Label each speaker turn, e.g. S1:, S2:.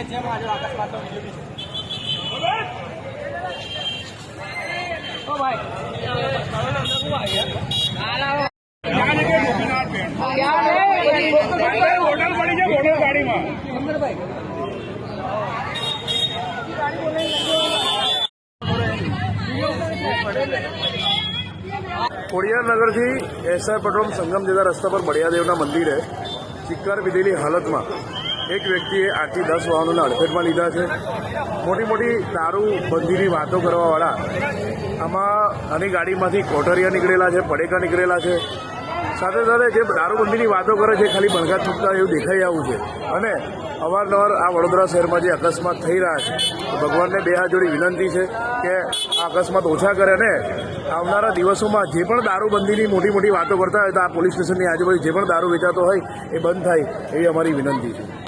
S1: એ જેમ આજે
S2: SI petrol સંગમ જતા રસ્તા પર બળિયાદેવના મંદિરે ચિક્કાર પીધેલી હાલતમાં એક વ્યક્તિએ આઠથી દસ વાહનોને અડફેટમાં લીધા છે. મોટી મોટી દારૂ બંધીની વાતો કરવાવાળા આમાં આની ગાડીમાંથી કોટરિયા નીકળેલા છે, પડેકા નીકળેલા છે. સાથે સાથે જે દારૂબંધીની વાતો કરે છે, ખાલી બળઘા ચૂકતા એવું દેખાઈ આવું છે. અને અવારનવાર આ વડોદરા શહેરમાં જે અકસ્માત થઈ રહ્યા છે ભગવાનને બે હાથ જોડી વિનંતી છે કે આ અકસ્માત ઓછા કરે અને આવનારા દિવસોમાં જે પણ દારૂબંધીની મોટી મોટી વાતો કરતા હોય તો આ પોલીસ સ્ટેશનની આજુબાજુ જે પણ દારૂ વેચાતો હોય એ બંધ થાય એવી અમારી વિનંતી છે.